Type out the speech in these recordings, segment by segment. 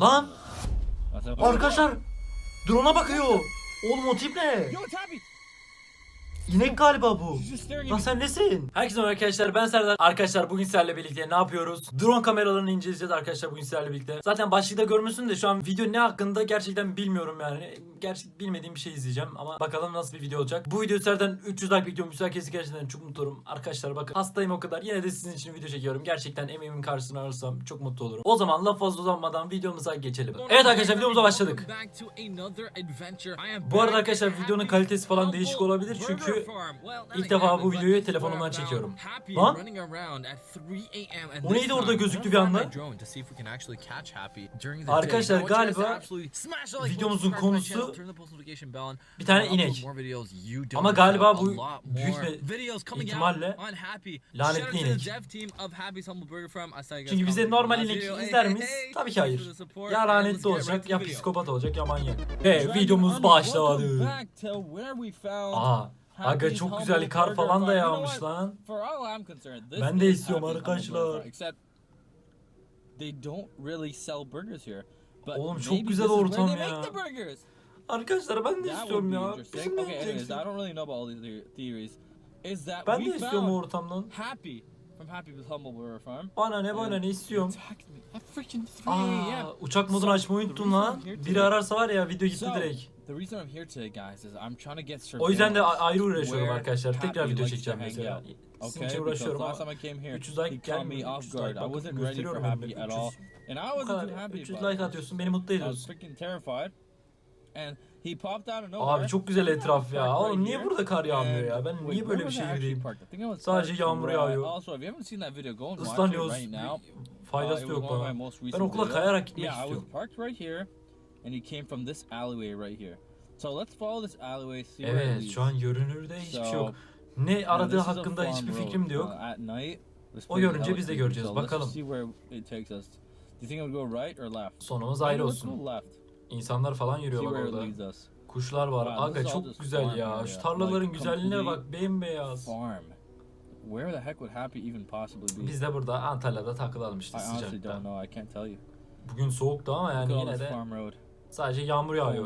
Lan arkadaşlar drone'a bakıyor. Oğlum o tip ne? Yo, happy. İnek galiba bu. Lan sen nesin? Herkese merhaba arkadaşlar ben Serdar. Arkadaşlar bugün sizlerle birlikte ne yapıyoruz? Drone kameralarını inceleyeceğiz arkadaşlar bugün sizlerle birlikte. Zaten başlıkta görmüşsün de şu an video ne hakkında gerçekten bilmiyorum yani. Gerçek bilmediğim bir şey izleyeceğim ama bakalım nasıl bir video olacak. Bu video sizlerden 300 like bekliyorum. Güzel kesin gerçekten çok mutlu olurum. Arkadaşlar bakın hastayım o kadar. Yine de sizin için video çekiyorum. Gerçekten emeğimin karşısına alırsam çok mutlu olurum. O zaman laf fazla uzatmadan videomuza geçelim. Evet arkadaşlar videomuza başladık. Bu arada arkadaşlar videonun kalitesi falan değişik olabilir çünkü ilk defa bu videoyu telefonumdan çekiyorum. Lan? O neydi orada gözüktü bir anda? Arkadaşlar galiba videomuzun konusu bir tane inek. Ama galiba bu büyük bir ihtimalle lanetli inek. Çünkü bize normal inek izler miyiz? Tabii ki hayır. Ya lanetli olacak ya psikopat olacak ya manyak. Ve videomuz başladı. Aa, aga çok güzel kar falan da yağmış lan. Ben de istiyorum arkadaşlar. Oğlum çok güzel ortam ya. Arkadaşlar ben de istiyorum ya. Bizim ne Ben de istiyorum ortamdan. Happy from Happy with Humble Farm. Bana ne bana ne istiyorum. Attacked me at freaking 3 Aa, uçak modunu açmayı unuttum lan. Biri ararsa var ya video gitti direkt. The reason I'm here today, guys, is I'm trying to get O yüzden de ayrı uğraşıyorum where arkadaşlar. Tekrar video çekeceğim mesela. Sizin için uğraşıyorum ama time I came here, 300 like gelmiyor. off 300 guard. like bakın gösteriyorum at 300. all. And I wasn't happy 300 about like atıyorsun beni mutlu ediyorsun. And he popped out of nowhere. Abi çok güzel etraf ya. Oğlum niye burada kar yağmıyor ya? Ben niye böyle bir şeye gireyim? Sadece yağmur yağıyor. Islanıyoruz. Faydası Uh, da yok bana. Ben okula kayarak gitmek istiyorum. and he came from this alleyway right here. So let's follow this alleyway, see Evet şu an görünürde hiçbir şey yok. Ne aradığı hakkında hiçbir fikrim de yok. Uh, O görünce biz de göreceğiz, bakalım. Sonumuz ayrı olsun. İnsanlar falan yürüyor bak orada. Kuşlar var. Aga çok güzel ya. Şu tarlaların güzelliğine bak bembeyaz. Where the heck would Happy even possibly be? Biz de burada Antalya'da takılalım işte sıcakta. Bugün soğuktu ama yani yine de sadece yağmur yağıyor.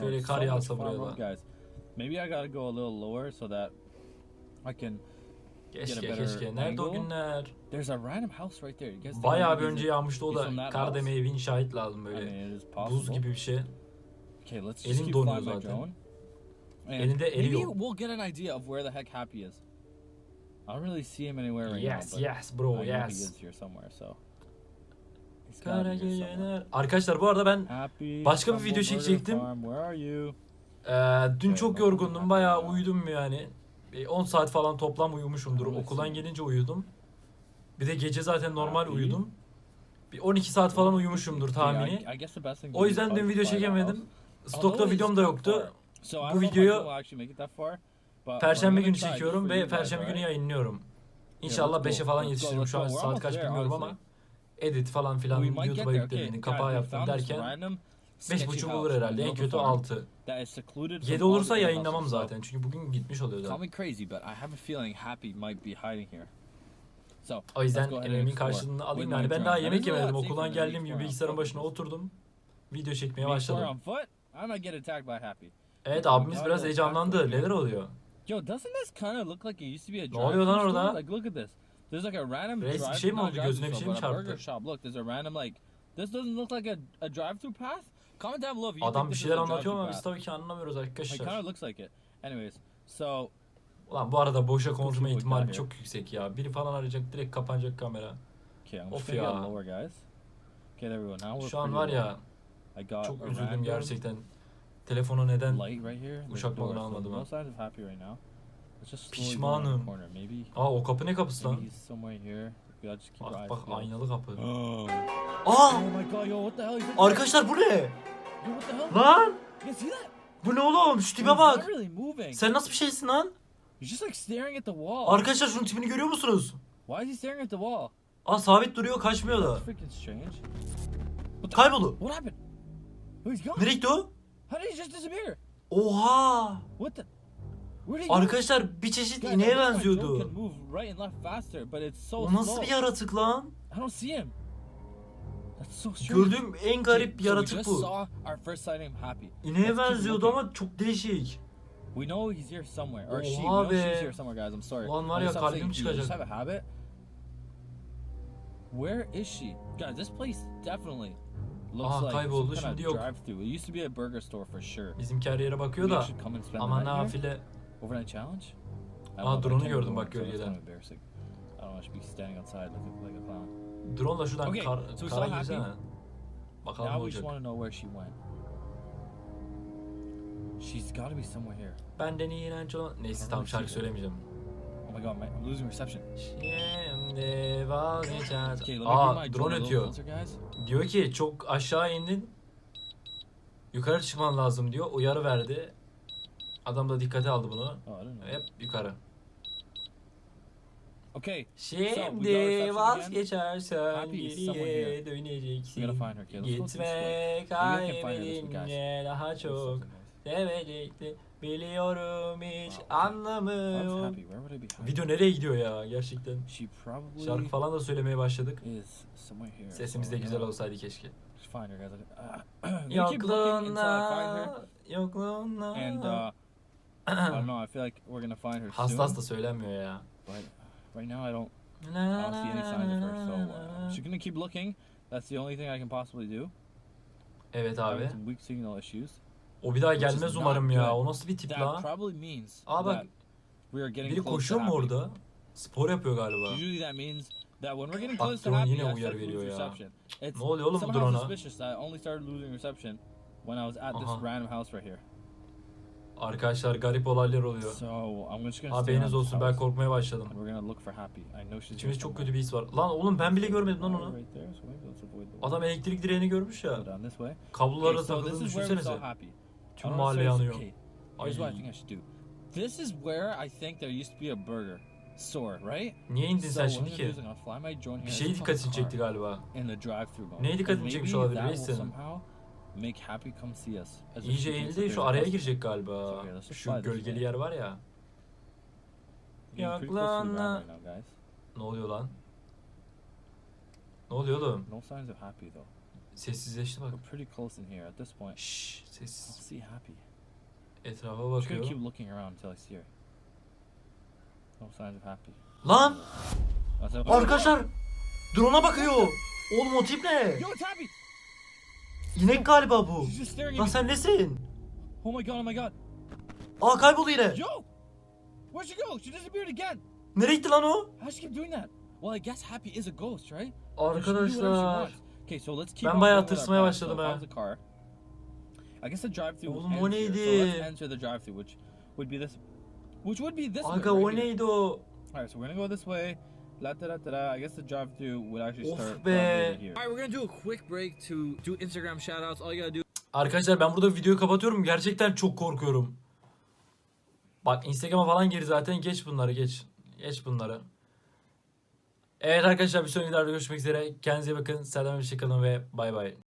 Şöyle kar yağsa buraya da. Maybe I gotta go a little lower so that I can. Keşke keşke. Nerede o günler? There's a random house right there. You guys think Bayağı bir önce yağmıştı o da kar demeye bin şahit lazım böyle. Buz gibi bir şey. Okay, let's Elim just keep donuyor zaten. drone. And Elinde maybe we'll get an idea of where the heck Happy is. I don't really see him anywhere right Yes now. but yes bro know he yes. is here somewhere, so. Kara geceler. Arkadaşlar bu arada ben Happy. Başka bir video çekecektim. Ee, dün çok yorgundum. Bayağı ya. uyudum yani. Bir 10 saat falan toplam uyumuşumdur. Okuldan gelince uyudum. Bir de gece zaten normal uyudum. Bir 12 saat falan uyumuşumdur tahmini. O yüzden dün video çekemedim. Stokta videom da yoktu. Bu videoyu Perşembe günü çekiyorum ve Perşembe günü yayınlıyorum. İnşallah go, 5'e falan let's Şu an saat kaç bilmiyorum ama edit falan filan YouTube'a guys, kapağı yaptım derken 5.5 house bulur in the herhalde. En kötü farm 6. that is secluded 7 from all olursa yayınlamam zaten. Çünkü bugün gitmiş oluyor zaten. me crazy, but I have a feeling Happy might be hiding here. So O yüzden emeğimin karşılığını alayım yani. Ben daha yemek yemedim. Okuldan geldiğim gibi bilgisayarın başına oturdum. Video çekmeye başladım. Evet abimiz biraz heyecanlandı. Neler oluyor? Yo, doesn't this kind of look like it used to be a Ne oluyor lan orada? Like, look at this. There's like a random Reis, bir drive, şey mi oldu? Gözüne bir şey mi çarptı? shop. Look, there's a random like. This doesn't look like a, a drive-through path. Comment down below if you Adam bir şeyler a anlatıyor ama biz tabii ki anlamıyoruz It kind arkadaşlar. of looks like it. Anyways, so Ulan bu arada boşa konuşma ihtimali çok yüksek ya. Biri falan arayacak direkt kapanacak kamera. okay, I'm Of gonna ya. get lower, guys. Okay, there we go. Now we're Şu an pretty var low. ya I got çok a üzüldüm random gerçekten. Telefonu neden light right here. There's Uçak modunu doors, so almadım No ha. signs of happy right now. Let's just slowly go around Pişmanım. the corner. Maybe, Aa o kapı ne kapısı maybe lan? he's somewhere here. We gotta just keep our Bak eyes bak peeled. aynalı kapı. Oh. Aa! My god, yo, what the hell is this? Arkadaşlar bu ne? Lan! Bu ne oğlum? Şu tipe bak. Sen nasıl bir şeysin lan? Arkadaşlar şunun tipini görüyor musunuz? Why is he staring at the wall? Aa sabit duruyor kaçmıyor da. Kayboldu. What happened? Oh. Nereye gitti o? How did he just disappear? Oha! What the? Arkadaşlar bir çeşit ineğe benziyordu. O nasıl bir yaratık lan? I don't see him. Gördüğüm en garip yaratık bu. of. İneğe benziyordu looking. ama çok değişik. We know he's here somewhere. Or she. We Oha know she's here somewhere, guys. I'm sorry. Ulan var ya, kalbim to- çıkacak. have a habit? Where is she? Guys, this place definitely looks Aha, like kayboldu, some kind şimdi of yok. drive-through. It used to be a burger store for sure. Bizimki her yere bakıyor da. Ama here? nafile. Overnight challenge? Aa, I drone'u gördüm bak gölgeden. kind of. I don't I should be standing outside a, like a clown. Drone'la şuradan Okay, kar, so kara girsene. Bakalım ne Now just olacak. to know where she went. She's got to be somewhere here. Benden iğrenç olan... Neyse tam şarkı söylemeyeceğim. Oh my god, my, I'm losing reception. Şimdi vazgeçer. Okay, Aa drone ötüyor. Diyor ki çok aşağı indin. Yukarı çıkman lazım diyor. Uyarı verdi. Adam da dikkate aldı bunu. Oh. Hep yukarı. Okay, Şimdi vazgeçersen geriye döneceksin. Gitme kaybedince daha çok sevecekti. Biliyorum hiç Wow, okay. anlamı If I was yok. happy, where would I be hiding? Video nereye gidiyor ya gerçekten. Şarkı falan da söylemeye başladık. Sesimiz de güzel olsaydı keşke. Her. Yokluğuna, yokluğuna. And uh, I don't know. I feel like we're gonna find her Hasta soon. hasta söylenmiyor ya. But right now, I don't. I don't see any signs of her. So uh, I'm just gonna keep looking. That's the only thing I can possibly do. Evet abi. some weak signal issues. O bir daha Which is gelmez not umarım ya. good. O nasıl bir tip That la? probably means Aa bak that we are getting biri close koşuyor mu orada? Spor yapıyor galiba. Usually that means that when we're getting Bak, close to drone happy, yine I uyarı start to veriyor lose ya. reception. It's Ne oluyor oğlum bu somehow drone'a? suspicious that I only started losing reception when I was at this Aha. random house right here. Arkadaşlar garip olaylar oluyor. Haberiniz olsun ben korkmaya başladım. and we're gonna look for happy. I know she's İçimde here çok kötü bir his var. Lan oğlum ben bile görmedim lan onu. Adam elektrik direğini görmüş ya. Kablolara takıldığını düşünsenize. Tüm mahalle yanıyor. do. This is where I think there used to be a burger store, right? Niye indin sen şimdi ki? Bir şey dikkatini çekti galiba. Neye dikkatini çekmiş olabilir that make Happy come see us. as İyice eğildi şu araya girecek galiba. Şu gölgeli yer var ya. Yaklanma. Ne oluyor lan? Ne oluyor oğlum? No signs of Happy though. Sessizleşti bak. We're pretty close in here at this point. Şşş I'll sessiz. see Happy. Etrafa I'm just gonna bakıyor. keep looking around until I see her. No signs of Happy. Lan! Arkadaşlar! Drone'a bakıyor. Oğlum o tip ne? Yo, it's Happy! İnek galiba bu. Lan sen nesin? Oh my god, oh my god. Aa kayboldu yine. Yo! Where'd she go? She disappeared again. Nereye gitti lan o? How'd she keep doing that? Well, I guess Happy is a ghost, right? Arkadaşlar. Okay, so let's keep Ben bayağı tırsmaya başladım ha. I guess the drive-through Oğlum, o here. So neydi? let's enter the drive-through, which would be this, which would be this. Aga o neydi o? Alright, so we're gonna go this way. La da da da da. I guess the drive-through would actually Of start be. over here. Alright, we're gonna do a quick break to do Instagram shoutouts. All you gotta do Arkadaşlar ben burada videoyu kapatıyorum. Gerçekten çok korkuyorum. Bak Instagram'a falan gir zaten. Geç bunları geç. Geç bunları. Evet arkadaşlar bir sonraki videoda görüşmek üzere. Kendinize iyi bakın. Serdar Hoşçakalın ve bay bay.